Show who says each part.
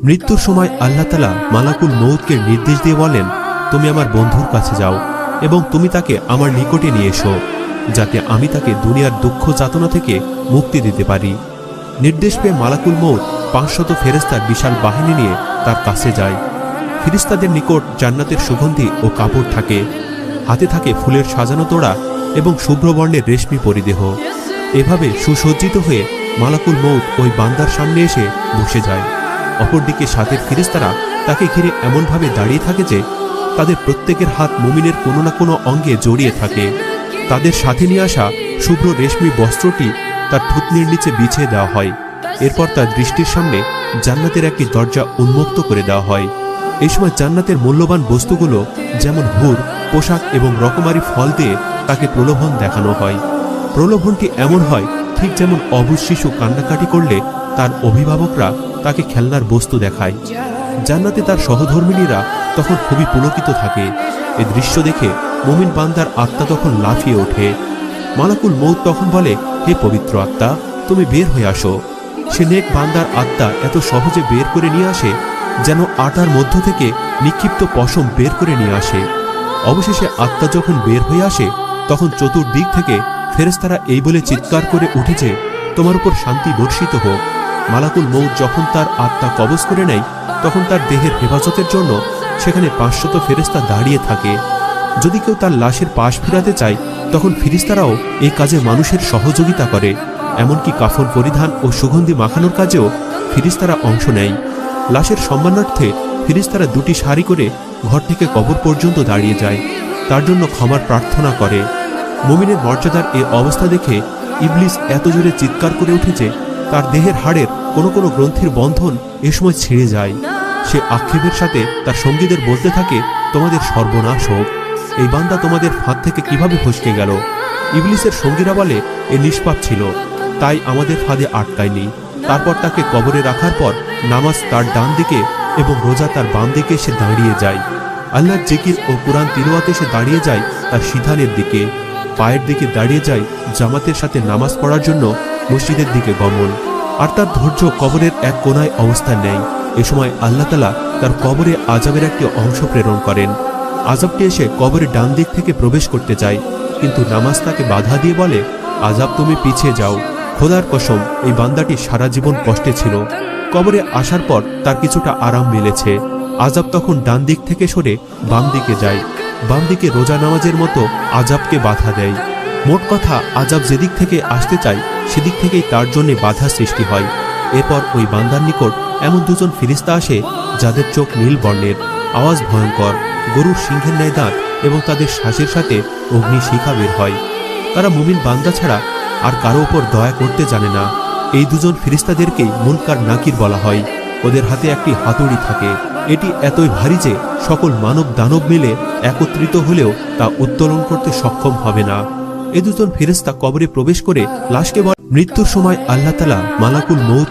Speaker 1: মৃত্যুর সময় আল্লাহ তালা মালাকুল মৌতকে নির্দেশ দিয়ে বলেন, তুমি আমার বন্ধুর কাছে যাও এবং তুমি তাকে আমার নিকটে নিয়ে এসো, যাতে আমি তাকে দুনিয়ার দুঃখ যাতনা থেকে মুক্তি দিতে পারি। নির্দেশ পেয়ে মালাকুল মৌত পাঁচশত ফেরেস্তার বিশাল বাহিনী নিয়ে তার কাছে যায়। ফিরিস্তাদের নিকট জান্নাতের সুগন্ধি ও কাপড় থাকে। হাতে থাকে ফুলের সাজানো তোড়া এবং শুভ্রবর্ণের রেশমি পরিদেহ। এভাবে সুসজ্জিত হয়ে মালাকুল মৌত ওই বান্দার সামনে এসে বসে যায়। অপরদিকে সাথের ফিরিস্তারা তাকে ঘিরে এমনভাবে দাঁড়িয়ে থাকে যে তাদের প্রত্যেকের হাত মুমিনের কোনো না কোনো অঙ্গে জড়িয়ে থাকে। তাদের সাথে নিয়ে আসা শুভ্র রেশমি বস্ত্রটি তার থুতনির নিচে বিছিয়ে দেওয়া হয়। এরপর তার দৃষ্টির সামনে জান্নাতের একটি দরজা উন্মুক্ত করে দেওয়া হয়। এই সময় জান্নাতের মূল্যবান বস্তুগুলো যেমন হুর, পোশাক এবং রকমারি ফল দিয়ে তাকে প্রলোভন দেখানো হয়। প্রলোভনটি এমন হয়, ঠিক যেমন অবুজ শিশু কান্নাকাটি করলে তার অভিভাবকরা তাকে খেলনার বস্তু দেখায়। জান্নাতে তার সহধর্মিনীরা তখন খুবই পুলকিত থাকে। এ দৃশ্য দেখে মুমিন বান্দার আত্মা তখন লাফিয়ে ওঠে। মালাকুল মৌত তখন বলে, হে পবিত্র আত্মা, তুমি বের হয়ে আসো। সে নেক বান্দার আত্মা এত সহজে বের করে নিয়ে আসে, যেন আটার মধ্য থেকে নিক্ষিপ্ত পশম বের করে নিয়ে আসে। অবশেষে আত্মা যখন বের হয়ে আসে, তখন চতুর্দিক থেকে ফেরেস্তারা এই বলে চিৎকার করে উঠেছে তোমার উপর শান্তি বর্ষিত হোক। মালাকুল মৌত যখন তার আত্মা কবজ করে নেয়, তখন তার দেহের হেফাজতের জন্য সেখানে পাঁচশত ফেরেস্তা দাঁড়িয়ে থাকে। যদি কেউ তার লাশের পাশ ফিরাতে চায়, তখন ফিরিস্তারাও এই কাজে মানুষের সহযোগিতা করে। এমনকি কাফন পরিধান ও সুগন্ধি মাখানোর কাজেও ফিরিস্তারা অংশ নেয়। লাশের সম্মানার্থে ফিরিস্তারা দুটি শাড়ি করে ঘর থেকে কবর পর্যন্ত দাঁড়িয়ে যায়। তার জন্য ক্ষমার প্রার্থনা করে। মুমিনের মর্যাদার এ অবস্থা দেখে ইবলিস এত জোরে চিৎকার করে উঠেছে তার দেহের হাড়ের কোনো কোনো গ্রন্থির বন্ধন এ সময় ছিঁড়ে যায়। সে আক্ষেপের সাথে তার সঙ্গীদের বলতে থাকে, তোমাদের সর্বনাশ হোক। এই বান্দা তোমাদের ফাঁদ থেকে কীভাবে ফসকে গেল? ইবলিসের সঙ্গীরা বলে, এ নিষ্পাপ ছিল, তাই আমাদের ফাঁদে আটকায়নি। তারপর তাকে কবরে রাখার পর নামাজ তার ডান দিকে এবং রোজা তার বাম দিকে সে দাঁড়িয়ে যায়। আল্লাহর জিকির ও কোরআন তিলওয়াতে সে দাঁড়িয়ে যায় তার সিধানের দিকে। পায়ের দিকে দাঁড়িয়ে যায় জামাতের সাথে নামাজ পড়ার জন্য মসজিদের দিকে গমন। আর তার ধৈর্য কবরের এক কোনায় অবস্থান নেয় এ সময় আল্লাহ তালা তার কবরে আজাবের একটি অংশ প্রেরণ করেন। আজাবটি এসে কবরের ডান দিক থেকে প্রবেশ করতে চায়, কিন্তু নামাজ তাকে বাধা দিয়ে বলে আজাব তুমি পিছিয়ে যাও। খোদার কসম, এই বান্দাটি সারা জীবন কষ্টে ছিল। কবরে আসার পর তার কিছুটা আরাম মিলেছে। আজাব তখন ডান দিক থেকে সরে বাম দিকে যায়। বাম দিকে রোজা নামাজের মতো আজাবকে বাধা দেয়। মোট কথা আজাব যেদিক থেকে আসতে চায় সেদিক থেকেই তার জন্য বাধা সৃষ্টি হয়। এরপর ওই বান্দার নিকট এমন দুজন ফিরিস্তা আসে, যাদের চোখ নীল বর্ণের, আওয়াজ ভয়ঙ্কর, গরুর সিংহের ন্যায় দাঁত এবং তাদের শ্বাসের সাথে অগ্নি শিখা বের হয়। তারা মুমিন বান্দা ছাড়া আর কারও ওপর দয়া করতে জানে না। এই দুজন ফিরিস্তাদেরকেই মুনকার নাকির বলা হয়। ওদের হাতে একটি হাতুড়ি থাকে। এটি এতই ভারী যে সকল মানব দানব মিলে একত্রিত হলেও তা উত্তোলন করতে সক্ষম হবে না। এ দুজন ফেরেস্তা কবরে প্রবেশ করে লাশকে মৃত্যুর সময় আল্লাহ তালা মালাকুল মৌতকে